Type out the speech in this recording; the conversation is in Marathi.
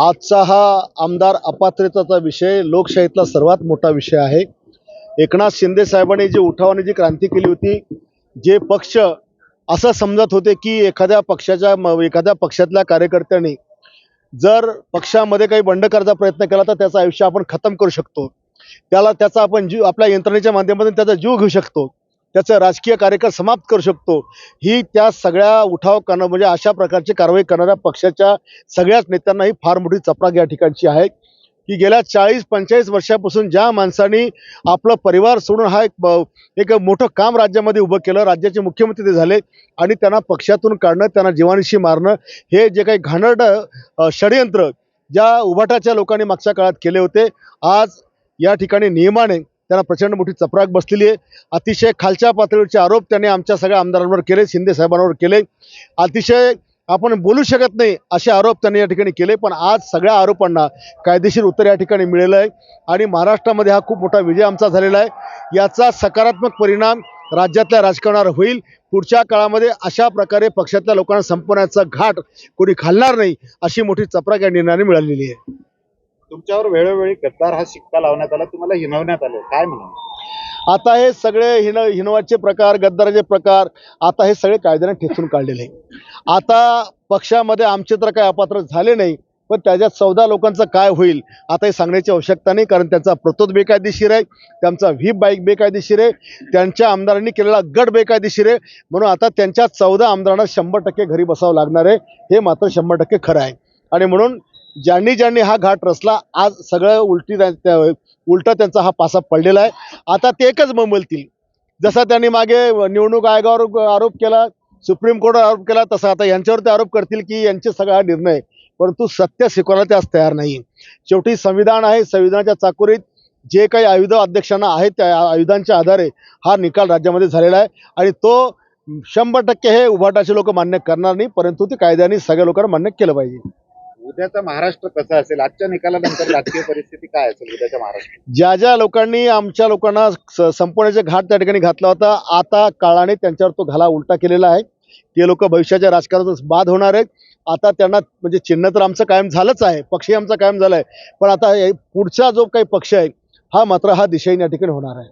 आजचा हा आमदार अपात्रतेचा विषय लोकशाहीतला सर्वात मोठा विषय आहे. एकनाथ शिंदे साहेबांनी जी उठावाने जी क्रांती केली होती जे पक्ष असं समजत होते की एखाद्या पक्षाच्या म- एखाद्या पक्षातल्या कार्यकर्त्यांनी जर पक्षामध्ये काही बंड करायचा प्रयत्न केला तर त्याचं आयुष्य आपण खतम करू शकतो. त्याला त्याचा आपण जीव आपल्या यंत्रणेच्या माध्यमातून त्याचा जीव घेऊ शकतो. त्याचं राजकीय कार्यकाळ समाप्त करू शकतो. ही त्या सगळ्या उठाव करणं म्हणजे अशा प्रकारची कारवाई करणाऱ्या पक्षाच्या सगळ्याच नेत्यांना ही फार मोठी चपराक या ठिकाणची आहे. की गेल्या चाळीस पंचेचाळीस वर्षापासून ज्या माणसांनी आपलं परिवार सोडून हा एक एक मोठं काम राज्यामध्ये उभं केलं राज्याचे मुख्यमंत्री ते झाले आणि त्यांना पक्षातून काढणं त्यांना जीवानिशी मारणं हे जे काही घाणेरड षडयंत्र ज्या उभाटाच्या लोकांनी मागच्या काळात केले होते आज या ठिकाणी नियमाने त्यांना प्रचंड मोठी चपराक बसलेली आहे. अतिशय खालच्या पातळीवरचे आरोप त्यांनी आमच्या सगळ्या आमदारांवर केले शिंदे साहेबांवर केले. अतिशय आपण बोलू शकत नाही असे आरोप त्यांनी या ठिकाणी केले पण आज सगळ्या आरोपांना कायदेशीर उत्तर या ठिकाणी मिळेलं आहे. आणि महाराष्ट्रामध्ये हा खूप मोठा विजय आमचा झालेला आहे. याचा सकारात्मक परिणाम राज्यातल्या राजकारणावर होईल. पुढच्या काळामध्ये अशा प्रकारे पक्षातल्या लोकांना संपवण्याचा घाट कोणी खालणार नाही अशी मोठी चपराक या निर्णयाने मिळालेली आहे. तुमच्यावर वेळोवेळी गद्दार हा शिक्का लावण्यात आला तुम्हाला हिनवण्यात आलं. काय म्हणून आता हे सगळे हिन हिनवाचे प्रकार गद्दाराचे प्रकार आता हे सगळे कायद्याने ठेचून काढलेले आहे आता पक्षामध्ये आमचे तर काय अपात्र झाले नाही पण त्याच्यात चौदा लोकांचं काय होईल आता हे सांगण्याची आवश्यकता नाही कारण त्यांचा प्रतोद बेकायदेशीर आहे त्यांचा व्हीप बाईक बेकायदेशीर आहे त्यांच्या आमदारांनी केलेला गट बेकायदेशीर आहे म्हणून आता त्यांच्या चौदा आमदारांना शंभर टक्के घरी बसावं लागणार आहे हे मात्र शंभर टक्के खरं आहे. आणि म्हणून ज्यांनी ज्यांनी हा घाट रचला आज सगळं उलटी उलटा त्यांचा हा पासा पडलेला आहे. आता ते एकच बोंबलतील. जसा त्यांनी मागे निवडणूक आयोगावर आरोप केला सुप्रीम कोर्टावर आरोप केला तसा आता यांच्यावर ते आरोप करतील की यांचे सगळा निर्णय परंतु सत्य स्वीकारायला ते आज तयार नाही. शेवटी संविधान आहे संविधानाच्या चाकोरीत जे काही आयुध अध्यक्षांना आहेत त्या आयुधांच्या आधारे हा निकाल राज्यामध्ये झालेला आहे. आणि तो शंभर टक्के हे उभाटाचे लोक मान्य करणार नाही परंतु ते कायद्याने सगळ्या लोकांना मान्य केलं पाहिजे. उद्याचा महाराष्ट्र कसा असेल? आजच्या निकालानंतर राजकीय परिस्थिती काय असेल उद्याच्या महाराष्ट्र? ज्या ज्या लोकांनी आमच्या लोकांना संपवण्याचा घाट त्या ठिकाणी घातला होता आता काळाने त्यांच्यावर तो घाला उलटा केलेला आहे. ते लोक भविष्याच्या राजकारणातच बाद होणार आहेत. आता त्यांना म्हणजे चिन्ह तर आमचं कायम झालंच आहे. पक्षही आमचा कायम झाला आहे पण आता हे पुढचा जो काही पक्ष आहे हा मात्र हा दिशेने या ठिकाणी होणार आहे.